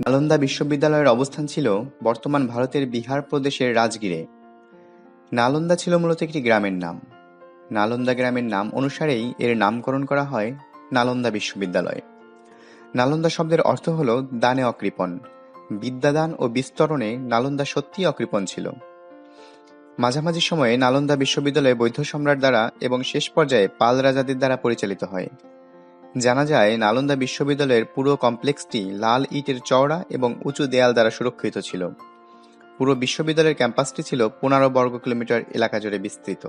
নালন্দা বিশ্ববিদ্যালয়ের অবস্থান ছিল বর্তমান ভারতের বিহার প্রদেশের রাজগীরে। নালন্দা ছিল মূলত একটি গ্রামের নাম। নালন্দা গ্রামের নাম অনুসারেই এর নামকরণ করা হয় নালন্দা বিশ্ববিদ্যালয়। নালন্দা শব্দের অর্থ হল দানে অকৃপণ। বিদ্যাদান ও বিস্তরণে নালন্দা সত্যিই অকৃপণ ছিল। মাঝামাঝি সময়ে নালন্দা বিশ্ববিদ্যালয় বৌদ্ধ সম্রাট দ্বারা এবং শেষ পর্যায়ে পাল রাজাদের দ্বারা পরিচালিত হয়। জানা যায় নালন্দা বিশ্ববিদ্যালয়ের পুরো কমপ্লেক্সটি লাল ইটের চওড়া এবং উঁচু দেয়াল দ্বারা সুরক্ষিত ছিল। পুরো বিশ্ববিদ্যালয়ের ক্যাম্পাসটি ছিল পনেরো বর্গ কিলোমিটার এলাকা জুড়ে বিস্তৃত।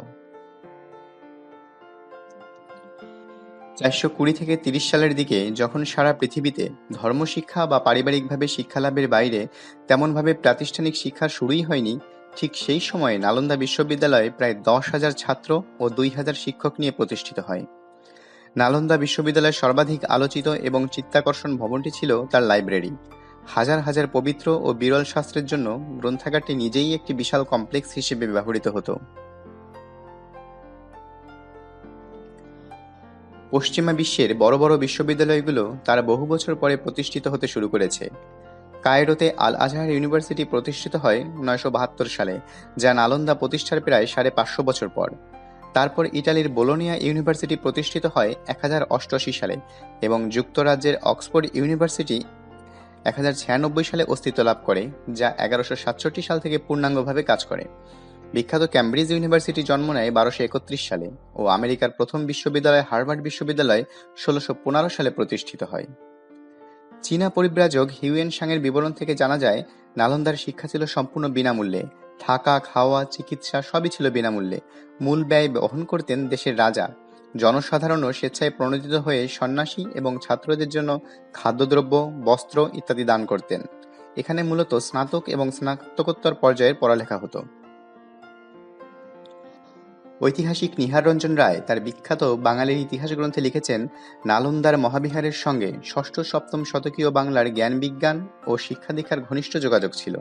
চারশো কুড়ি থেকে তিরিশ সালের দিকে যখন সারা পৃথিবীতে ধর্মশিক্ষা বা পারিবারিকভাবে শিক্ষালাভের বাইরে তেমনভাবে প্রাতিষ্ঠানিক শিক্ষা শুরুই হয়নি, ঠিক সেই সময়ে নালন্দা বিশ্ববিদ্যালয় প্রায় দশ হাজার ছাত্র ও দুই হাজার শিক্ষক নিয়ে প্রতিষ্ঠিত হয়। নালন্দা বিশ্ববিদ্যালয়ের সর্বাধিক আলোচিত এবং চিত্তাকর্ষণ ভবনটি ছিল তার লাইব্রেরি। হাজার হাজার পবিত্র ও বিরল শাস্ত্রের জন্য গ্রন্থাগারটি নিজেই একটি বিশাল কমপ্লেক্স হিসেবে ব্যবহৃত হতো। পশ্চিমা বিশ্বের বড় বড় বিশ্ববিদ্যালয়গুলো তার বহু বছর পরে প্রতিষ্ঠিত হতে শুরু করেছে। কায়রোতে আল আজহার ইউনিভার্সিটি প্রতিষ্ঠিত হয় নয়শো বাহাত্তর সালে, যা নালন্দা প্রতিষ্ঠার প্রায় সাড়ে পাঁচশো বছর পর। তারপর ইটালির বোলোনিয়া ইউনিভার্সিটি প্রতিষ্ঠিত হয় এক হাজার অষ্টআশি সালে এবং যুক্তরাজ্যের অক্সফোর্ড ইউনিভার্সিটি এক হাজার ছিয়ানব্বই সালে অস্তিত্ব লাভ করে, যা এগারোশো সাল থেকে পূর্ণাঙ্গভাবে কাজ করে। বিখ্যাত ক্যামব্রিজ ইউনিভার্সিটি জন্ম নেয় বারোশো একত্রিশ সালে ও আমেরিকার প্রথম বিশ্ববিদ্যালয় হার্ভার্ড বিশ্ববিদ্যালয় ষোলোশো পনেরো সালে প্রতিষ্ঠিত হয়। চীনা পরিব্রাজক হিউয়েন সাংয়ের বিবরণ থেকে জানা যায়, নালন্দার শিক্ষা ছিল সম্পূর্ণ বিনামূল্যে, থাকা, খাওয়া, চিকিৎসা সবই ছিল বিনামূল্যে। মূল ব্যয় বহন করতেন দেশের রাজা। জনসাধারণও স্বেচ্ছায় প্রণোদিত হয়ে সন্ন্যাসী এবং ছাত্রদের জন্য খাদ্যদ্রব্য, বস্ত্র ইত্যাদি দান করতেন। এখানে মূলত স্নাতক এবং স্নাতকোত্তর পর্যায়ের পড়ালেখা হতো। ঐতিহাসিক নিহার রঞ্জন রায় তার বিখ্যাত বাঙালির ইতিহাস গ্রন্থে লিখেছেন, নালন্দার মহাবিহারের সঙ্গে ষষ্ঠ-সপ্তম শতকীয় বাংলার জ্ঞান-বিজ্ঞান ও শিক্ষা-দীক্ষার ঘনিষ্ঠ যোগাযোগ ছিল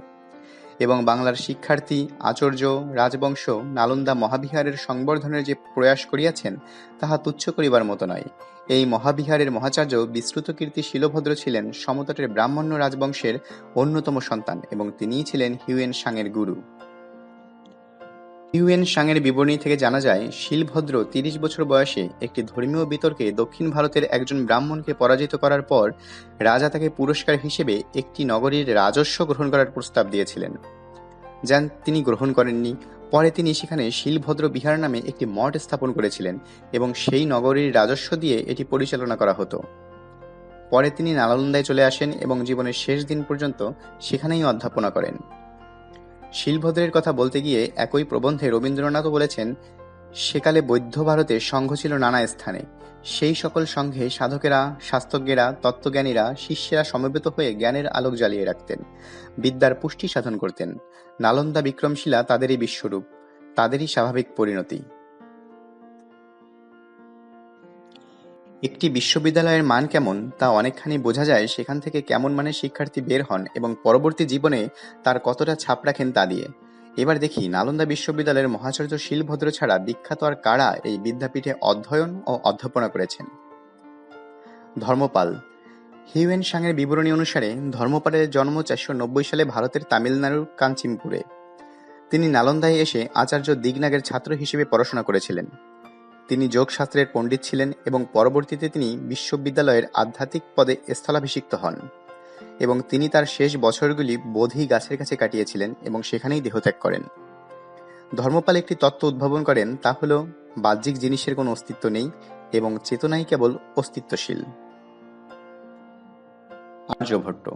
এবং বাংলার শিক্ষার্থী, আচর্য রাজবংশ নালন্দা মহাবিহারের সংবর্ধনের যে প্রয়াস করিয়াছেন, তাহা তুচ্ছ করিবার মতো নয়। এই মহাবিহারের মহাচার্য বিস্তৃতকীর্তি শিলভদ্র ছিলেন সমতটের ব্রাহ্মণ্য রাজবংশের অন্যতম সন্তান এবং তিনিই ছিলেন হিউয়েন সাংয়ের গুরু। হিউয়েন সাংয়ের বিবরণী থেকে জানা যায়, শিলভদ্র তিরিশ বছর বয়সে একটি ধর্মীয় বিতর্কে দক্ষিণ ভারতের একজন ব্রাহ্মণকে পরাজিত করার পর রাজা তাকে পুরস্কার হিসেবে একটি নগরীর রাজস্ব গ্রহণ করার প্রস্তাব দিয়েছিলেন, যা তিনি গ্রহণ করেননি। পরে তিনি সেখানে শিলভদ্র বিহার নামে একটি মঠ স্থাপন করেছিলেন এবং সেই নগরীর রাজস্ব দিয়ে এটি পরিচালনা করা হতো। পরে তিনি নালন্দায় চলে আসেন এবং জীবনের শেষ দিন পর্যন্ত সেখানেই অধ্যাপনা করেন। শীলভদ্রের কথা বলতে গিয়ে একই প্রবন্ধে রবীন্দ্রনাথও বলেছেন, সেকালে বৌদ্ধ ভারতে সংঘ ছিল নানা স্থানে। সেই সকল সংঘে সাধকেরা, শাস্ত্রজ্ঞেরা, তত্ত্বজ্ঞানীরা, শিষ্যেরা সমবেত হয়ে জ্ঞানের আলোক জ্বালিয়ে রাখতেন, বিদ্যার পুষ্টি সাধন করতেন। নালন্দা বিক্রমশিলা তাদেরই বিশ্বরূপ, তাদেরই স্বাভাবিক পরিণতি। একটি বিশ্ববিদ্যালয়ের মান কেমন তা অনেকখানি বোঝা যায় সেখান থেকে কেমন মানের শিক্ষার্থী বের হন এবং পরবর্তী জীবনে তার কতটা ছাপ রাখেন তা দিয়ে। এবার দেখি, নালন্দা বিশ্ববিদ্যালয়ের মহাচার্য শীলভদ্র ছাড়া বিখ্যাত আর কারা এই বিদ্যাপীঠে অধ্যয়ন ও অধ্যাপনা করেছেন। ধর্মপাল হিউয়েন সাংয়ের বিবরণী অনুসারে, ধর্মপালের জন্ম চারশো নব্বই সালে ভারতের তামিলনাড়ুর কাঞ্চিমপুরে। তিনি নালন্দায় এসে আচার্য দিগনাগের ছাত্র হিসেবে পড়াশোনা করেছিলেন। তিনি যোগশাস্ত্রের পণ্ডিত ছিলেন এবং পরবর্তীতে তিনি বিশ্ববিদ্যালয়ের আধ্যাত্মিক পদে স্থলাভিষিক্ত হন এবং তিনি তার শেষ বছরগুলি বোধি গাছের কাছে কাটিয়েছিলেন এবং সেখানেই দেহত্যাগ করেন। ধর্মপাল একটি তত্ত্ব উদ্ভাবন করেন, তা হল বাহ্যিক জিনিসের কোনো অস্তিত্ব নেই এবং চেতনাই কেবল অস্তিত্বশীল। আর্যভট্ট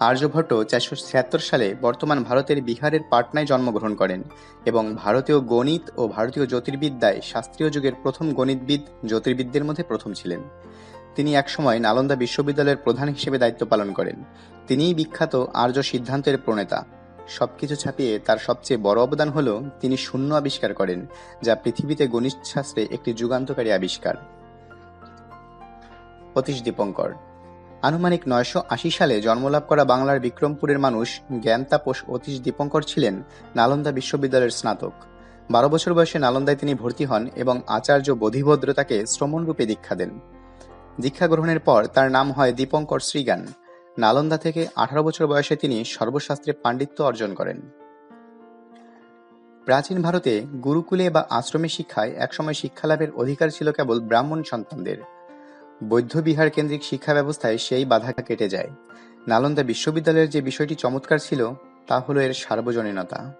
আর্যভট্ট চারশো ছিয়াত্তর সালে বর্তমান ভারতের বিহারের পাটনায় জন্মগ্রহণ করেন এবং ভারতীয় গণিত ও ভারতীয় জ্যোতির্বিদ্যায় শাস্ত্রীয় যুগের প্রথম গণিতবিদ, জ্যোতির্বিদদের মধ্যে প্রথম ছিলেন। তিনি একসময় নালন্দা বিশ্ববিদ্যালয়ের প্রধান হিসেবে দায়িত্ব পালন করেন। তিনিই বিখ্যাত আর্য সিদ্ধান্তের প্রণেতা। সবকিছু ছাপিয়ে তার সবচেয়ে বড় অবদান হল তিনি শূন্য আবিষ্কার করেন, যা পৃথিবীতে গণিতশাস্ত্রে একটি যুগান্তকারী আবিষ্কার। অতীশ দীপঙ্কর আনুমানিক নয়শো আশি সালে জন্মলাভ করা বাংলার বিক্রমপুরের মানুষ জ্ঞানতাপস অতীশ দীপঙ্কর ছিলেন নালন্দা বিশ্ববিদ্যালয়ের স্নাতক। বারো বছর বয়সে নালন্দায় তিনি ভর্তি হন এবং আচার্য বোধিভদ্র তাকে শ্রমণরূপে দীক্ষা দেন। দীক্ষা গ্রহণের পর তার নাম হয় দীপঙ্কর শ্রীগান নালন্দা থেকে আঠারো বছর বয়সে তিনি সর্বশাস্ত্রে পাণ্ডিত্য অর্জন করেন প্রাচীন ভারতে গুরুকুলে বা আশ্রমে শিক্ষায় একসময় শিক্ষালাভের অধিকার ছিল কেবল ব্রাহ্মণ সন্তানদের বৌদ্ধ বিহার কেন্দ্রিক শিক্ষা ব্যবস্থায় সেই বাধা কেটে যায়। নালন্দা বিশ্ববিদ্যালয়ের যে বিষয়টি চমৎকার ছিল, তা হলো এর সার্বজনীনতা।